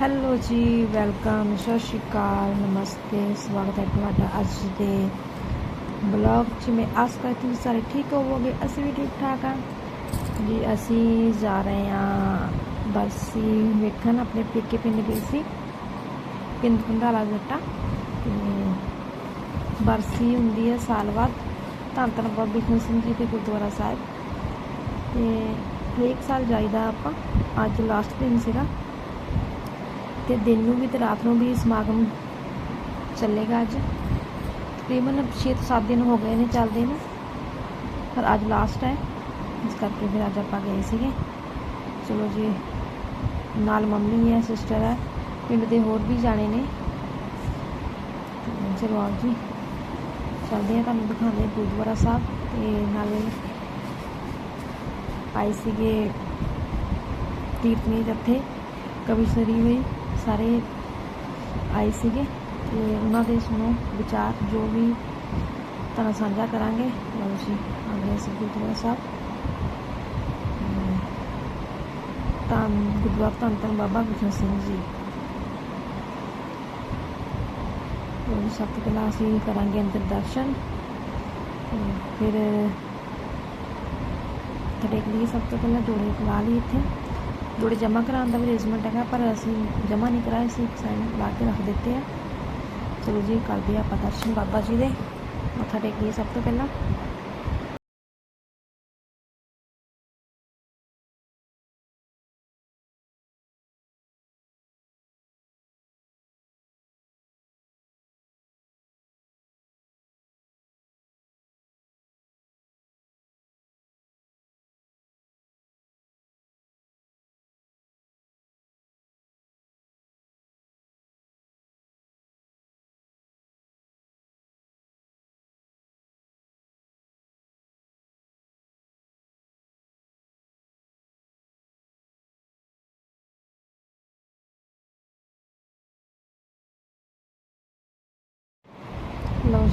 Hello ਜੀ, welcome, ਸਤਿ ਸ਼੍ਰੀ ਅਕਾਲ, ਨਮਸਤੇ, ਸਵਾਗਤ ਹੈ ਤੁਹਾਡਾ ਅੱਜ ਦੇ ਬਲੌਗ 'ਚ। ਮੈਂ ਆਸ ਕਰਦੀ ਹਾਂ ਤੁਸੀਂ ਸਾਰੇ ਠੀਕ ਹੋਵੋਗੇ, ਅਸੀਂ ਵੀ ਠੀਕ ਠਾਕ ਹਾਂ। ਜੀ, ਅਸੀਂ ਜਾ ਰਹੇ ਹਾਂ ਬਰਸੀ ਵੇਖਣ, ਆਪਣੇ ਪੇਕੇ ਪਿੰਡ ਗਏ ਸੀ, ਪਿੰਡ ਕੰਧਾਲਾ ਜੱਟਾ। ਤੇ ਬਰਸੀ ਹੁੰਦੀ ਹੈ ਸਾਲ ਬਾਅਦ, ਧੰਨ ਧੰਨ ਬਾਬਾ ਬਿਸ਼ਨ ਸਿੰਘ ਜੀ ਦੇ ਗੁਰਦੁਆਰਾ ਸਾਹਿਬ। ਤੇ ਹਰੇਕ ਸਾਲ ਜਾਈਦਾ ਆਪਾਂ, ਅੱਜ ਲਾਸਟ ਦਿਨ ਸੀਗਾ। ਤੇ ਦਿਨ ਨੂੰ ਵੀ ਤੇ ਰਾਤ ਨੂੰ ਵੀ ਸਮਾਗਮ ਚੱਲੇਗਾ ਅੱਜ। ਤਕਰੀਬਨ 6-7 ਦਿਨ ਹੋ ਗਏ ਨੇ ਚੱਲਦੇ ਨੇ, ਪਰ ਅੱਜ ਲਾਸਟ ਹੈ। ਇਸ ਕਰਕੇ ਫਿਰ ਅੱਜ ਆਪਾਂ ਗਏ ਸੀਗੇ। ਚਲੋ ਜੀ, ਨਾਲ ਮੰਮੀ ਹੈ ਸਿਸਟਰ ਹੈ, ਪਿੰਡ ਦੇ ਹੋਰ ਵੀ ਜਾਣੇ ਨੇ। ਚਲੋ ਆਓ ਜੀ, ਚੱਲਦੇ ਹਾਂ, ਤੁਹਾਨੂੰ ਦਿਖਾਉਂਦੇ ਗੁਰਦੁਆਰਾ ਸਾਹਿਬ ਤੇ ਨਾਲੇ ਆਏ ਸੀਗੇ ਕੀਰਤਨੀ ਜੱਥੇ, ਕਵੀ ਸਰੀ ਹੋਈ ਸਾਰੇ ਆਏ ਸੀਗੇ ਤੇ ਉਹਨਾਂ ਦੇ ਸੁਣੋ ਵਿਚਾਰ, ਜੋ ਵੀ ਤੁਹਾਨੂੰ ਸਾਂਝਾ ਕਰਾਂਗੇ, ਲਓ ਜੀ, ਆ ਗਏ ਸੀ ਗੁਰਦੁਆਰਾ ਸਾਹਿਬ। ਅਮ ਤਾਂ ਗੁਰਦੁਆਰਾ ਧੰਨ ਧੰਨ ਬਾਬਾ ਬਿਸ਼ਨ ਸਿੰਘ ਜੀ। ਉਹ ਸਭ ਤੋਂ ਪਹਿਲਾਂ ਅਸੀਂ ਕਰਾਂਗੇ ਅੰਦਰ ਦਰਸ਼ਨ। ਤੇ ਫਿਰ ਥੜੇ ਲਈ ਸਭ ਤੋਂ ਪਹਿਲਾਂ ਜੋੜੇ ਕਲਾ ਲਈ ਇੱਥੇ। ਜੋੜੇ ਜਮ੍ਹਾਂ ਕਰਾਉਣ ਦਾ ਵੀ ਅਰੇਂਜਮੈਂਟ ਹੈਗਾ, ਪਰ ਅਸੀਂ ਜਮ੍ਹਾਂ ਨਹੀਂ ਕਰਾਏ ਸੀ ਇੱਕ ਸਾਈਨ ਲਾ ਕੇ ਰੱਖ ਦਿੱਤੇ ਆ। ਚਲੋ ਜੀ, ਕਰਦੇ ਆਪਾਂ ਦਰਸ਼ਨ ਬਾਬਾ ਜੀ ਦੇ। ਮੱਥਾ ਟੇਕੀਏ ਸਭ ਤੋਂ ਪਹਿਲਾਂ।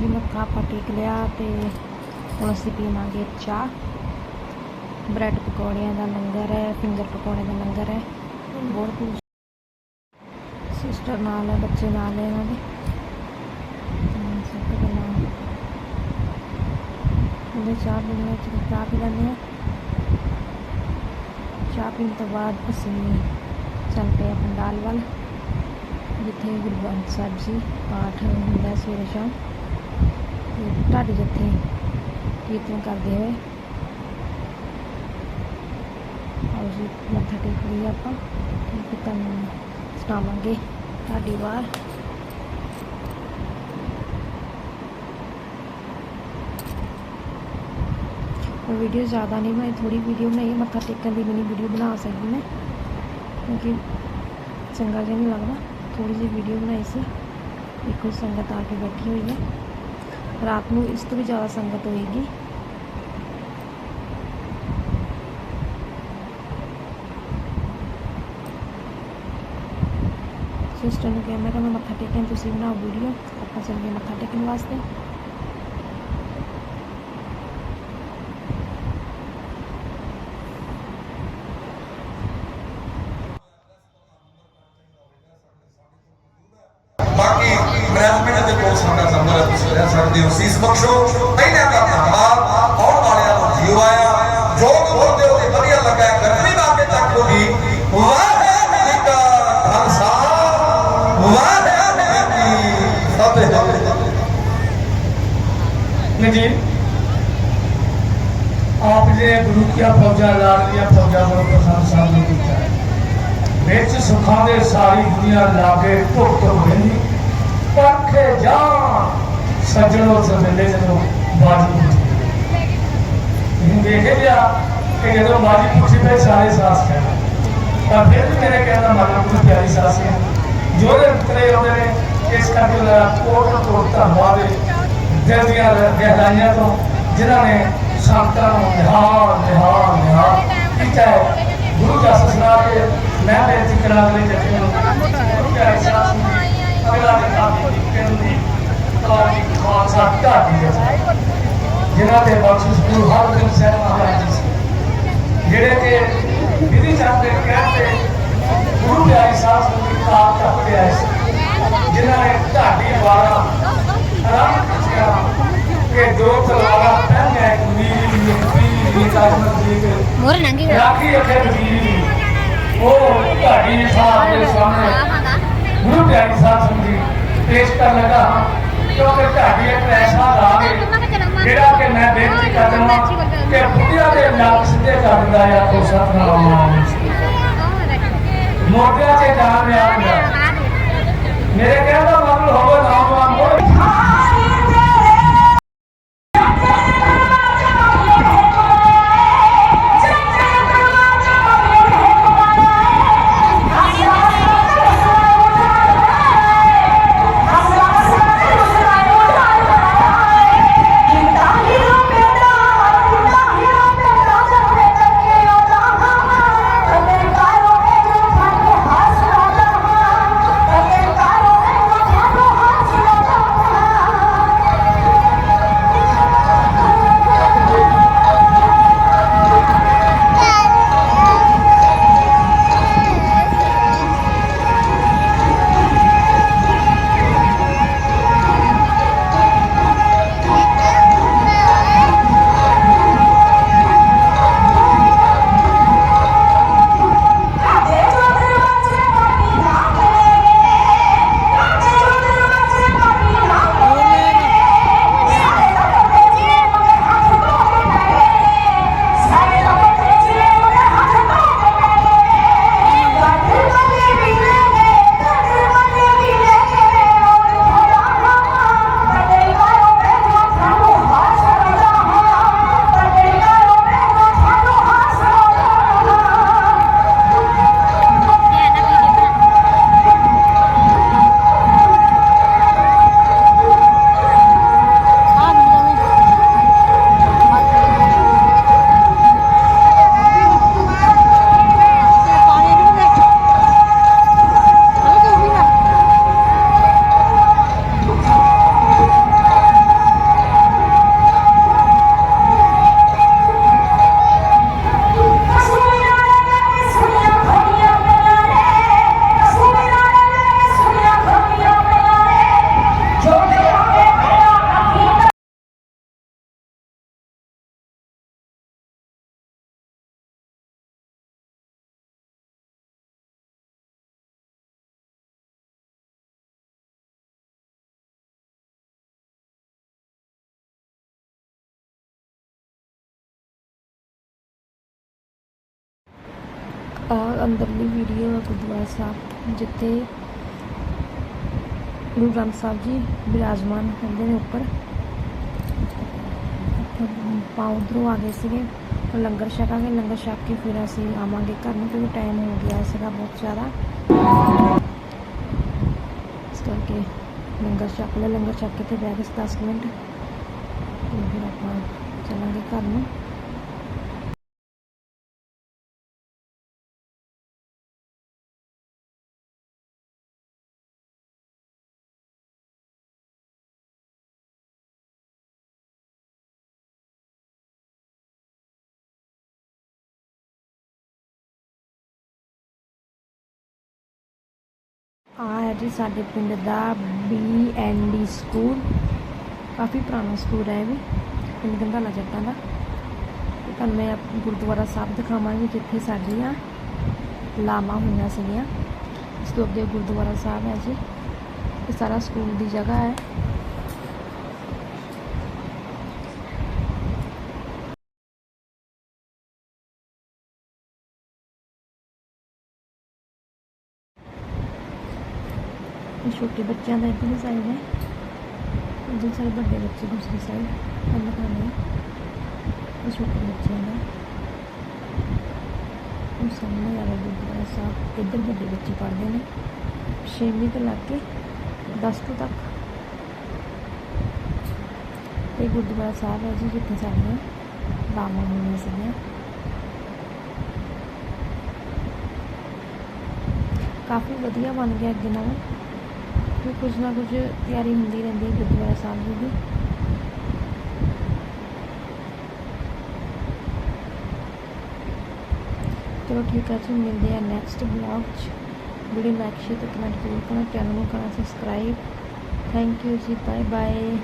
ਜੀ ਮੱਥਾ ਆਪਾਂ ਟੇਕ ਲਿਆ ਤੇ ਹੁਣ ਅਸੀਂ ਪੀਵਾਂਗੇ ਚਾਹ। ਬ੍ਰੈਡ ਪਕੌੜਿਆਂ ਦਾ ਲੰਗਰ ਹੈ ਫਿੰਗਰ ਪਕੌੜੇ ਦਾ ਲੰਗਰ ਹੈ। ਬਹੁਤ ਕੁਝ ਸਿਸਟਰ ਨਾਲ ਹੈ, ਬੱਚੇ ਨਾਲ ਹੈ ਇਹਨਾਂ ਦੇ। ਸਭ ਤੋਂ ਪਹਿਲਾਂ ਉਹਦੇ ਚਾਹ ਪੀਣ ਵਿੱਚ ਚਾਹ ਪੀ ਲੈਂਦੇ ਹਾਂ। ਚਾਹ ਪੀਣ ਤੋਂ ਬਾਅਦ ਅਸੀਂ ਚੱਲ ਪਏ ਪੰਡਾਲ ਵੱਲ, ਜਿੱਥੇ ਗੁਰੂ ਗ੍ਰੰਥ ਸਾਹਿਬ ਜੀ ਪਾਠ ਹੁੰਦਾ ਸਵੇਰੇ ਸ਼ਾਮ। ਤੇ ਢਾਡੀ ਜਿੱਥੇ ਕੀਰਤਨ ਕਰਦੇ ਹੋਏ। ਆਓ ਜੀ, ਮੱਥਾ ਟੇਕ ਲਈ ਆਪਾਂ। ਤੇ ਤੁਹਾਨੂੰ ਸੁਣਾਵਾਂਗੇ ਢਾਡੀ ਵਾਰ ਉਹ ਵੀਡੀਓ ਜ਼ਿਆਦਾ ਨਹੀਂ ਬਣਾਈ ਥੋੜੀ ਵੀਡੀਓ ਬਣਾਈ ਹੈ। ਮੱਥਾ ਟੇਕਣ ਦੀ ਮਿਨੀ ਵੀਡੀਓ ਬਣਾ ਸਕਦੀ ਮੈਂ। ਕਿਉਂਕਿ ਚੰਗਾ ਜਿਹਾ ਨਹੀਂ ਲੱਗਦਾ। ਥੋੜੀ ਜਿਹੀ ਵੀਡੀਓ ਬਣਾਈ ਸੀ। ਇੱਕੋ ਸੰਗਤ ਆ ਕੇ ਬੈਠੀ ਹੋਈ ਹੈ। ਰਾਤ ਨੂੰ ਇਸ ਤੋਂ ਵੀ ਜ਼ਿਆਦਾ ਸੰਗਤ ਹੋਏਗੀ। ਸਿਸਟਰ ਨੂੰ ਕਿਹਾ, ਮੈਂ ਕਿਹਾ ਮੈਂ ਮੱਥਾ ਟੇਕਣ, ਤੁਸੀਂ ਬਣਾਓ ਵੀਡੀਓ ਆਪਾਂ ਚੱਲੀਏ ਮੱਥਾ ਟੇਕਣ ਵਾਸਤੇ। ਮੈਨੇਜਮੈਂਟ ਦੇ ਕੋਲ ਸਾਡਾ ਨੰਬਰ ਹੈ ਤੁਸੀਂ ਲੈ ਸਕਦੇ ਹੋ ਸੀਸ ਬਖਸ਼ੋ ਇਹਨਾਂ ਦਾ ਧੰਨਵਾਦ ਆਉਣ ਵਾਲਿਆਂ ਨੂੰ ਜੀਵ ਆਇਆ ਜੋ ਬੋਲਦੇ ਹੋ ਵਧੀਆ ਲੱਗਾ ਕਰਨੀ ਬਾਕੇ ਤੱਕ ਹੋਗੀ ਵਾਹਿਗੁਰੂ ਜੀ ਕਾ ਖਾਲਸਾ ਵਾਹਿਗੁਰੂ ਜੀ ਕੀ ਫਤਿਹ ਨੇ ਜੀ ਆਪ ਜੇ ਗੁਰੂ ਕੀਆ ਫੌਜਾਂ ਲਾੜੀਆਂ ਫੌਜਾਂ ਨੂੰ ਪਸੰਦ ਸਾਨੂੰ ਕੀਤਾ ਹੈ। ਵਿੱਚ ਸੁਖਾਂ ਦੇ ਸਾਰੀ ਦੁਨੀਆ ਲਾਗੇ ਭੁਗਤ ਹੋਈ ਪਰਖੇ ਜਾਨ। ਸੱਜਣੋ ਸਵੇਲੇ ਜਦੋਂ ਬਾਜੀ ਇਹ ਦੇਖੇ ਲਿਆ ਕਿ ਜਦੋਂ ਬਾਜੀ ਪੁੱਛੀ ਤੇ ਸਾਰੇ ਸਾਸ ਕਹਿਣਾ ਪਰ ਫਿਰ ਵੀ ਮੇਰੇ ਕਹਿਣ ਦਾ ਮਤਲਬ ਪਿਆਰੀ ਸਾਸ ਹੈ। ਜੋ ਦੇ ਉਤਰੇ ਆਉਂਦੇ ਨੇ, ਇਸ ਕਰਕੇ ਮੇਰਾ ਕੋਟ ਕੋਟ ਧੰਨਵਾਦ ਦਿਲ ਦੀਆਂ ਗਹਿਰਾਈਆਂ ਤੋਂ ਜਿਨ੍ਹਾਂ ਨੇ ਸੰਤਾਂ ਨੂੰ ਨਿਹਾਲ ਨਿਹਾਲ ਨਿਹਾਲ ਕੀਤਾ ਗੁਰੂ ਜਸ ਸੁਣਾ ਕੇ ਮੈਂ ਬੇਨਤੀ ਕਰਾਂ ਅਗਲੇ ਜੱਥੇ ਨੂੰ ਮੋਰ ਨੰਗੀ ਰਾਖੀ ਰੱਖੇ ਵਜ਼ੀਰ ਜੀ ਉਹ ਤੁਹਾਡੀ ਸਾਹਿਬ ਦੇ ਸਾਹਮਣੇ। ਗੁਰੂ ਪਿਆਰੀ ਸਾਹਿਬ ਸੰਗੀ ਪੇਸ਼ ਕਰਨ ਲੱਗਾ ਕਿਉਂਕਿ ਤੁਹਾਡੀ ਇੱਕ ਐਸਾ ਰਾਹ ਹੈ ਜਿਹੜਾ ਕਿ ਮੈਂ ਬੇਨਤੀ ਕਰਦਾ ਕਿ ਬੁੱਢਿਆਂ ਦੇ ਨਾਲ ਸਿੱਧੇ ਕਰ ਦਿੰਦਾ ਆ ਕੋ ਸਤਨਾਮ ਮੋਢਿਆਂ 'ਤੇ ਜਾਨ ਰਿਹਾ ਮੇਰੇ ਕਹਿਣ ਦਾ ਮਤਲਬ ਹੋਵੇ ਨਾਮ ਆ ਅੰਦਰਲੀ ਵੀਡੀਓ ਹੈ ਗੁਰਦੁਆਰਾ ਸਾਹਿਬ ਜਿੱਥੇ ਗੁਰੂ ਗ੍ਰੰਥ ਸਾਹਿਬ ਜੀ ਬਿਰਾਜਮਾਨ ਹੁੰਦੇ ਨੇ ਉੱਪਰ ਆਪਾਂ ਉੱਧਰੋਂ ਆ ਗਏ ਸੀਗੇ ਹੁਣ ਲੰਗਰ ਛਕਾਂਗੇ ਲੰਗਰ ਛਕ ਕੇ ਫਿਰ ਅਸੀਂ ਆਵਾਂਗੇ ਘਰ ਨੂੰ ਕਿਉਂਕਿ ਟਾਈਮ ਹੋ ਗਿਆ ਸੀਗਾ ਬਹੁਤ ਜ਼ਿਆਦਾ ਇਸ ਕਰਕੇ ਲੰਗਰ ਛਕ ਲਿਆ ਲੰਗਰ ਛਕ ਕੇ ਤੇ ਬਹਿ ਗਏ ਸੀ 10 ਕੁ ਮਿੰਟ ਤੇ ਫਿਰ ਆਪਾਂ ਚੱਲਾਂਗੇ ਘਰ ਨੂੰ ਆ ਹੈ ਜੀ ਸਾਡੇ ਪਿੰਡ ਦਾ ਬੀ ਐਨ ਡੀ ਸਕੂਲ। ਕਾਫੀ ਪੁਰਾਣਾ ਸਕੂਲ ਹੈ ਇਹ ਵੀ, ਪਿੰਡ ਗੰਧਾਲਾ ਜੱਟਾਂ ਦਾ। ਤੁਹਾਨੂੰ ਮੈਂ ਗੁਰਦੁਆਰਾ ਸਾਹਿਬ ਦਿਖਾਵਾਂਗੀ ਜਿੱਥੇ ਸਾਡੀਆਂ ਲਾਵਾਂ ਹੋਈਆਂ ਸੀਗੀਆਂ। ਇਸ ਤੋਂ ਅੱਗੇ ਗੁਰਦੁਆਰਾ ਸਾਹਿਬ ਹੈ ਜੀ। ਇਹ ਸਾਰਾ ਸਕੂਲ ਦੀ ਜਗ੍ਹਾ ਹੈ। ਛੋਟੇ ਬੱਚਿਆਂ ਦਾ ਇੱਧਰਲੀ ਸਾਈਡ ਹੈ ਇੱਧਰ ਸਾਰੇ ਵੱਡੇ ਬੱਚੇ ਦੂਸਰੀ ਸਾਈਡ ਕੰਮ ਕਰ ਰਹੇ ਇਹ ਛੋਟੇ ਬੱਚਿਆਂ ਦਾ ਉਹ ਸਾਹਮਣੇ ਵਾਲਾ ਗੁਰਦੁਆਰਾ ਸਾਹਿਬ ਇੱਧਰ ਵੱਡੇ ਬੱਚੇ ਪੜ੍ਹਦੇ ਨੇ ਛੇਵੀਂ ਤੋਂ ਲੱਗ ਕੇ 10 ਤੋਂ ਤੱਕ ਇਹ ਗੁਰਦੁਆਰਾ ਸਾਹਿਬ ਹੈ ਜੀ ਜਿੱਥੇ ਸਾਡੀਆਂ ਲਾਵਾਂ ਹੋਈਆਂ ਸੀਗੀਆਂ ਕਾਫੀ ਵਧੀਆ ਬਣ ਗਿਆ ਅੱਗੇ ਨਾਲੋਂ ਕਿ ਕੁਝ ਨਾ ਕੁਝ ਤਿਆਰੀ ਹੁੰਦੀ ਰਹਿੰਦੀ ਹੈ ਗੁਰਦੁਆਰਾ ਸਾਹਿਬ ਜੀ ਦੀ ਚਲੋ ਠੀਕ ਹੈ ਜੀ ਮਿਲਦੇ ਆ ਨੈਕਸਟ ਬਲੌਗ 'ਚ। ਵੀਡੀਓ ਲਾਈਕ ਸ਼ੇਅਰ ਤੇ ਕਮੈਂਟ ਜ਼ਰੂਰ ਕਰਨਾ ਚੈਨਲ ਨੂੰ ਕਰਨਾ ਸਬਸਕ੍ਰਾਈਬ ਥੈਂਕ ਯੂ ਜੀ ਬਾਏ ਬਾਏ